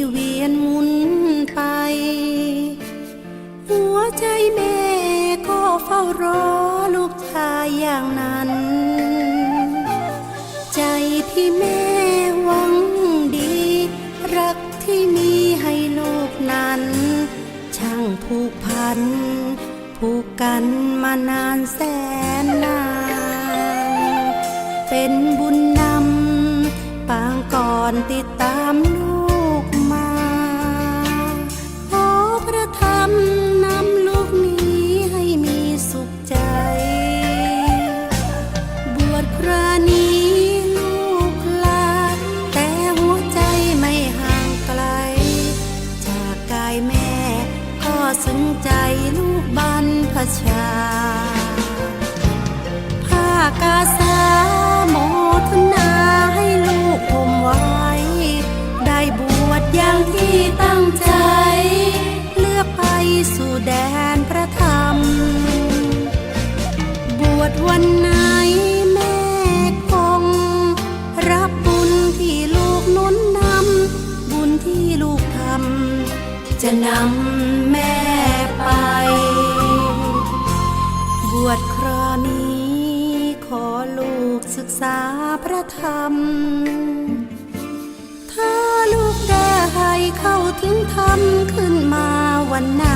ที่เวียนหมุนไป หัวใจแม่ก็เฝ้ารอลูกชายอย่างนั้น ใจที่แม่หวังดี รักที่มีให้ลูกนั้น ช่างผูกพัน ผูกกันมานานแสนนาน เป็นบุญนำปางก่อนติดตามลู จะนำแม่ไป บวชครานี้ขอลูกศึกษาพระธรรม ถ้าลูกได้เข้าถึงธรรมขึ้นมาวันไหน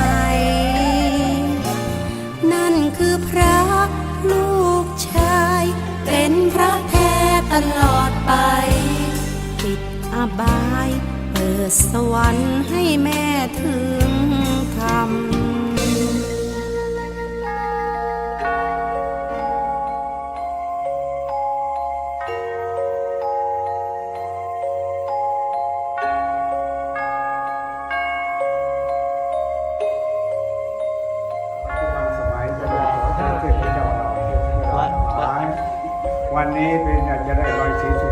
นั่นคือพระลูกชาย เป็นพระแท้ตลอดไป ปิดอบาย ดสวรรค์ให้แม่ถึงธรรมทุกวันสมัยจะได้ขอท่านเทพเจ้าเราเทพเจ้าเราทั้งหลายวันนี้เป็นอยากจะได้รอยสีสุข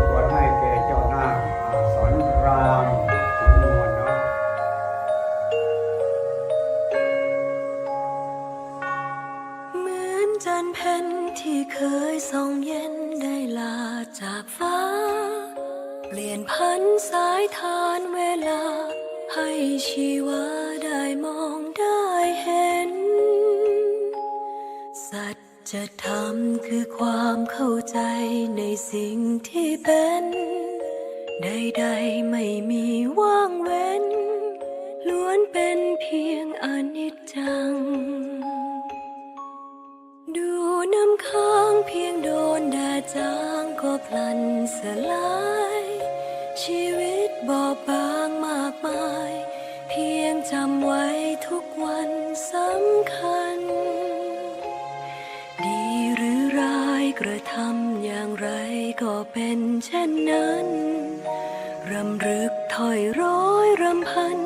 เพ็ญที่เคยส่องเย็นได้ลาจากฟ้า เปลี่ยนพันสายทานเวลา ให้ชีวาได้มองได้เห็น สัจธรรมคือความเข้าใจในสิ่งที่เป็น ใดๆไม่มีว่า บอบบางมากมาย เพียงจำไว้ทุกวันสำคัญ ดีหรือร้ายกระทำอย่างไรก็เป็นเช่นนั้น รำลึกถอยร้อยรำพัน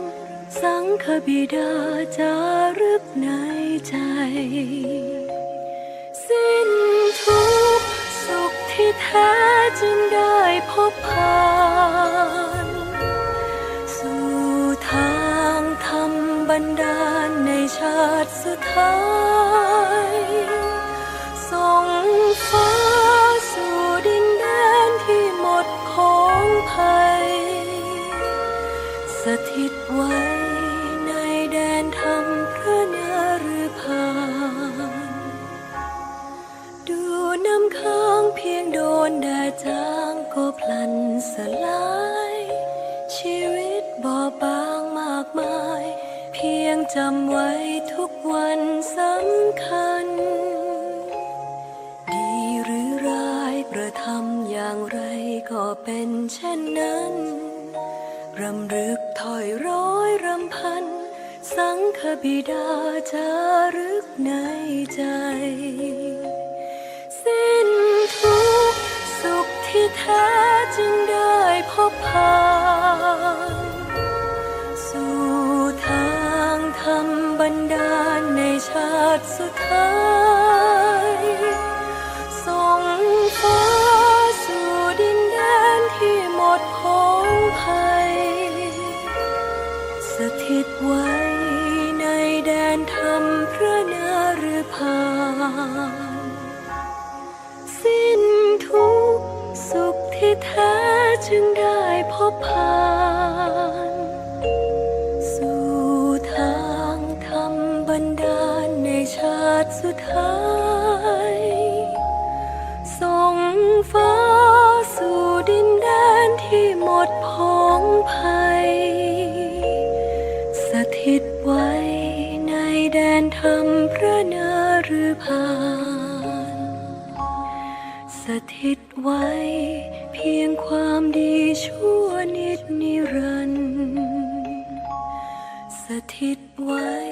สังฆบิดาจารึกในใจ สิ้นทุกสุขที่แท้จึงได้พบผ่า บันดาลในชาติสุดท้ายส่งฟ้าสู่ดินแดนที่หมดของภัย สถิตไว้ในแดนธรรมพระนฤพานดูน้ำค้างเพียงโดนแดดจางก็พลันสลาย จำไว้ทุกวันสำคัญ ดีหรือร้ายกระทำอย่างไรก็เป็นเช่นนั้น รำลึกถอยร้อยรำพัน สังฆบิดาจารึกในใจ สิ้นทุกสุขที่แท้จึงได้พบผ่า บันดาลในชาติสุดท้ายส่งฟ้าสู่ดินแดนที่หมดของภัย สถิตไว้ในแดนธรรมพระนฤพานสิ้นทุกสุขที่แท้จึงได้พบผ่า ถิตไว้ในแดนธรรมพระนรุอพานสถิตไว้เพียงความดีชั่วนิดนิรันดร์สถิตไว้